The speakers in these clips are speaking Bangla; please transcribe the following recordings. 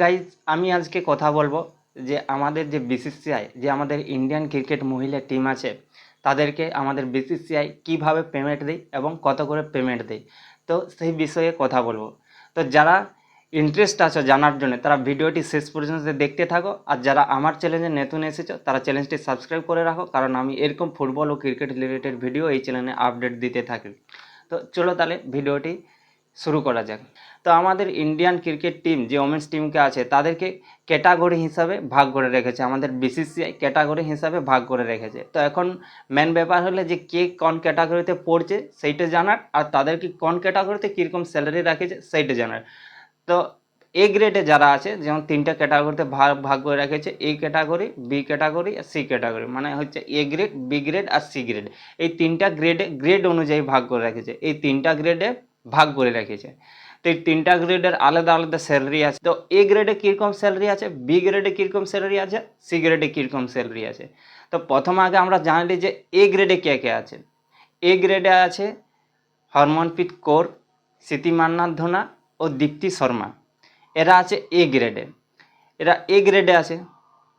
গাইজ আমি আজকে কথা বলব যে আমাদের যে বিসিসিআই যে আমাদের ইন্ডিয়ান ক্রিকেট মহিলা টিম আছে, তাদেরকে আমাদের বিসিসিআই কীভাবে পেমেন্ট দেয় এবং কত করে পেমেন্ট দেয়। তো সেই বিষয়ে কথা বলব। তো যারা ইন্টারেস্ট আছে জানার জন্য, তারা ভিডিওটি শেষ পর্যন্ত দেখতে থাকো, আর যারা আমার চ্যানেলে নতুন এসেছ, তারা চ্যানেলটি সাবস্ক্রাইব করে রাখো, কারণ আমি এরকম ফুটবল ও ক্রিকেট রিলেটেড ভিডিও এই চ্যানেলে আপডেট দিতে থাকি। তো চলো তাহলে ভিডিওটি শুরু করা যাক। তো আমাদের ইন্ডিয়ান ক্রিকেট টিম যে ওমেন্স টিমকে আছে, তাদেরকে ক্যাটাগরি হিসাবে ভাগ করে রেখেছে। আমাদের বিসিসিআই ক্যাটাগরি হিসাবে ভাগ করে রেখেছে। তো এখন মেন ব্যাপার হলে যে কে কোন ক্যাটাগরিতে পড়ছে সেইটা জানার, আর তাদেরকে কোন ক্যাটাগরিতে কীরকম স্যালারি রাখেছে সেইটা জানার। তো এ গ্রেডে যারা আছে, যেমন তিনটা ক্যাটাগরিতে ভাগ ভাগ করে রেখেছে এ ক্যাটাগরি বি ক্যাটাগরি আর সি ক্যাটাগরি মানে হচ্ছে এ গ্রেড বি গ্রেড আর সি গ্রেড এই তিনটা গ্রেডে গ্রেড অনুযায়ী ভাগ করে রেখেছে। এই তিনটা গ্রেডে ভাগ করে রেখেছে। তো এই তিনটা গ্রেডের আলাদা আলাদা স্যালারি আছে। তো এ গ্রেডে কীরকম স্যালারি আছে, বি গ্রেডে কীরকম স্যালারি আছে, সি গ্রেডে কীরকম স্যালারি আছে। তো প্রথম আগে আমরা জানলি যে এ গ্রেডে কে কে আছে। এ গ্রেডে আছে হরমনপ্রীত কৌর, স্মৃতি মান্নার ধোনা ও দীপ্তি শর্মা। এরা আছে এ গ্রেডে এরা এ গ্রেডে আছে।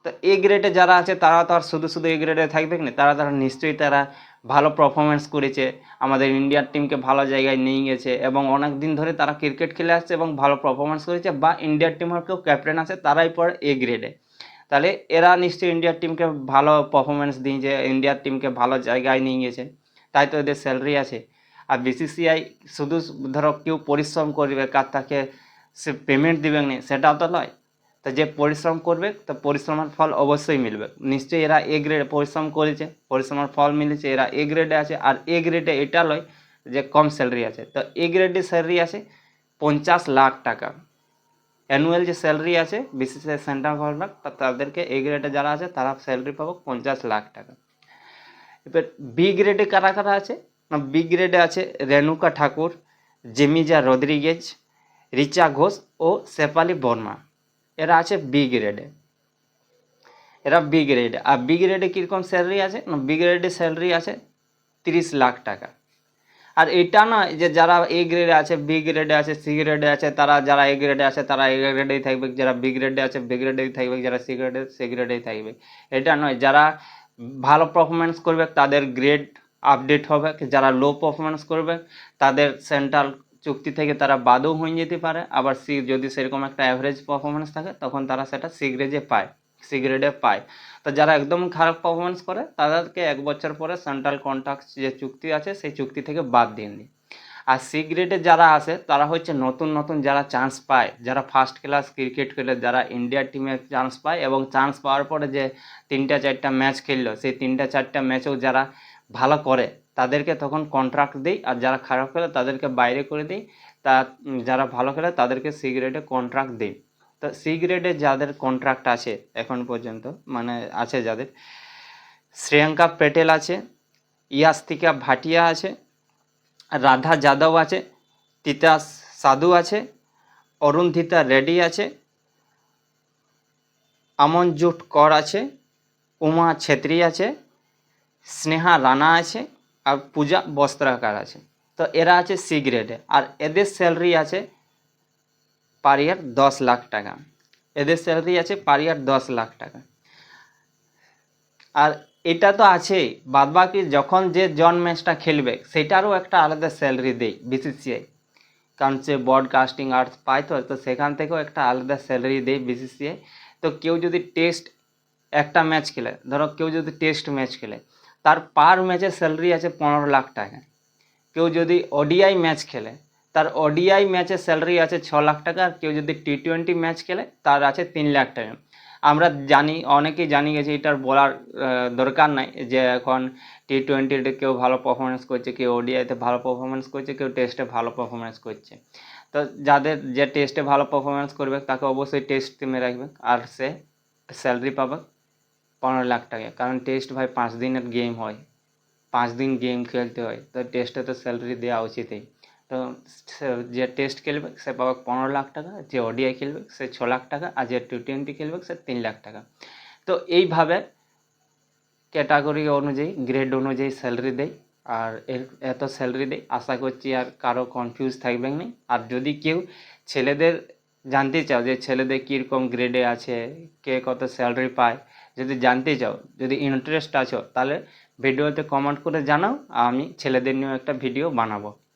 তো এ গ্রেডে যারা আছে, তারা তো আর শুধু শুধু এ গ্রেডে থাকবে না? তারা তারা নিশ্চয়ই তারা ভালো পারফরমেন্স করেছে, আমাদের ইন্ডিয়ার টিমকে ভালো জায়গায় নিয়ে গেছে এবং অনেক দিন ধরে তারা ক্রিকেট খেলে আসছে এবং ভালো পারফরমেন্স করেছে বা ইন্ডিয়ার টিমের কেউ ক্যাপ্টেন আছে তারাই পড়ে এ। গ্রেডে তাহলে এরা নিশ্চয়ই ইন্ডিয়ার টিমকে ভালো পারফরমেন্স দিয়েছে ইন্ডিয়ার টিমকে ভালো জায়গায় নিয়ে গেছে, তাই তো এদের স্যালারি আছে। আর বিসিসিআই শুধু ধরো কেউ পরিশ্রম করবে, কার তাকে সে পেমেন্ট দিবে না, সেটাও তো নয়। তো যে পরিশ্রম করবে, তা পরিশ্রমের ফল অবশ্যই মিলবে। নিশ্চয়ই এরা এ গ্রেড পরিশ্রম করেছে, পরিশ্রমের ফল মিলেছে, এরা এ গ্রেডে আছে, আর এ গ্রেডে এটা লয় যে কম স্যালারি আছে। তো এ গ্রেডে স্যালারি আছে পঞ্চাশ লাখ টাকা। অ্যানুয়াল যে স্যালারি আছে বিসিসিআই সেন্ট্রাল গভর্নমেন্ট তাদেরকে এ গ্রেডে যারা আছে, তারা স্যালারি পাবো পঞ্চাশ লাখ টাকা। এবার বি গ্রেডে কারা কারা আছে? না বি গ্রেডে আছে রেণুকা ঠাকুর, জেমিজা রদ্রিগেজ, রিচা ঘোষ ও শেফালি বর্মা। এরা আছে বি গ্রেডে এরা বি গ্রেডে আর বি গ্রেডে কীরকম স্যালারি আছে? না বি গ্রেডে স্যালারি আছে তিরিশ লাখ টাকা। আর এটা নয় যে যারা এ গ্রেডে আছে বি গ্রেডে আছে সি গ্রেডে আছে, তারা যারা এ গ্রেডে আছে, তারা এ গ্রেডেই থাকবে। যারা বি গ্রেডে আছে বি গ্রেডেই থাকবে। যারা সি গ্রেডে সি গ্রেডেই থাকবে। এটা নয়, যারা ভালো পারফরমেন্স করবে, তাদের গ্রেড আপডেট হবে। যারা লো পারফরমেন্স করবে, তাদের সেন্ট্রাল চুক্তি থেকে তারা বাদও হয়ে যেতে পারে। আবার সি যদি সেরকম একটা অ্যাভারেজ পারফরমেন্স থাকে, তখন তারা সেটা সি গ্রেডে পায় সি গ্রেডে পায়। তো যারা একদম খারাপ পারফরমেন্স করে, তাদেরকে এক বছর পরে সেন্ট্রাল কন্ট্রাক্ট যে চুক্তি আছে, সেই চুক্তি থেকে বাদ দিয়ে দিই আর সি গ্রেডে যারা আছে, তারা হচ্ছে নতুন নতুন যারা চান্স পায়, যারা ফার্স্ট ক্লাস ক্রিকেট খেলে, যারা ইন্ডিয়ার টিমে চান্স পায় এবং চান্স পাওয়ার পরে যে তিনটা, চারটা ম্যাচ খেললো, সেই তিনটা, চারটা ম্যাচেও যারা ভালো করে। তাদেরকে তখন কন্ট্রাক্ট দিই আর যারা খারাপ খেলে তাদেরকে বাইরে করে দিই। তা যারা ভালো খেলে তাদেরকে সি গ্রেডে কন্ট্রাক্ট দিই। তো সি গ্রেডে যাদের কন্ট্রাক্ট আছে এখন পর্যন্ত মানে আছে যাদের, শ্রেয়াঙ্কা প্যাটেল আছে, ইয়াস্তিকা ভাটিয়া আছে, রাধা যাদব আছে তিতাস সাধু আছে, অরুন্ধিতা রেড্ডি আছে, আমনজুট কর আছে, উমা ছেত্রী আছে স্নেহা রানা আছে আর পূজা বস্ত্রাকার আছে। তো এরা আছে সি গ্রেডে। আর এদের স্যালারি আছে পার ইয়ার দশ লাখ টাকা। এদের স্যালারি আছে পার ইয়ার দশ লাখ টাকা। আর এটা তো আছেই। বাদবাকি যখন যে জন ম্যাচটা খেলবে, সেটারও একটা আলাদা স্যালারি দেয় বিসিসিআই কারণ সে ব্রডকাস্টিং আর্টস পায় তো তো সেখান থেকেও একটা আলাদা স্যালারি দেয় বিসিসিআই তো কেউ যদি টেস্ট একটা ম্যাচ খেলে, ধরো কেউ যদি টেস্ট ম্যাচ খেলে তার পার ম্যাচের স্যালারি আছে পনেরো লাখ টাকা। কেউ যদি ওডিআই ম্যাচ খেলে, তার ওডিআই ম্যাচের স্যালারি আছে ছ লাখ টাকা, আর কেউ যদি টি টোয়েন্টি ম্যাচ খেলে, তার আছে তিন লাখ টাকা। আমরা জানি, অনেকেই জানি গেছি, এটার বলার দরকার নাই যে এখন টি টোয়েন্টিতে কেউ ভালো পারফরমেন্স করছে, কেউ ওডিআইতে ভালো পারফরমেন্স করছে, কেউ টেস্টে ভালো পারফরমেন্স করছে। তো যাদের যে টেস্টে ভালো পারফরমেন্স করবে, তাকে অবশ্যই টেস্ট টিমে রাখবে, আর সে স্যালারি পাবে। পনেরো লাখ টাকা। কারণ টেস্ট ভাই পাঁচ দিনের গেম হয়। পাঁচ দিন গেম খেলতে হয়। তো টেস্টে তো স্যালারি দেওয়া উচিতই। তো যে টেস্ট খেলবে, সে পাবে পনেরো লাখ টাকা, যে ওডিআই খেলবে, সে ছ লাখ টাকা, আর যে টি টোয়েন্টি খেলবে, সে তিন লাখ টাকা। তো এইভাবে ক্যাটাগরি অনুযায়ী গ্রেড অনুযায়ী স্যালারি দেয়। আর এত স্যালারি দেয়। আশা করছি আর কারও কনফিউজ থাকবে না। আর যদি কেউ ছেলেদের জানতে চাও যে ছেলেদের কীরকম গ্রেডে আছে, কে কত স্যালারি পায় যদি জানতে চাও, যদি ইন্টারেস্ট আছো, তাহলে ভিডিওতে কমেন্ট করে জানাও আমি ছেলেদের নিয়েও একটা ভিডিও বানাবো।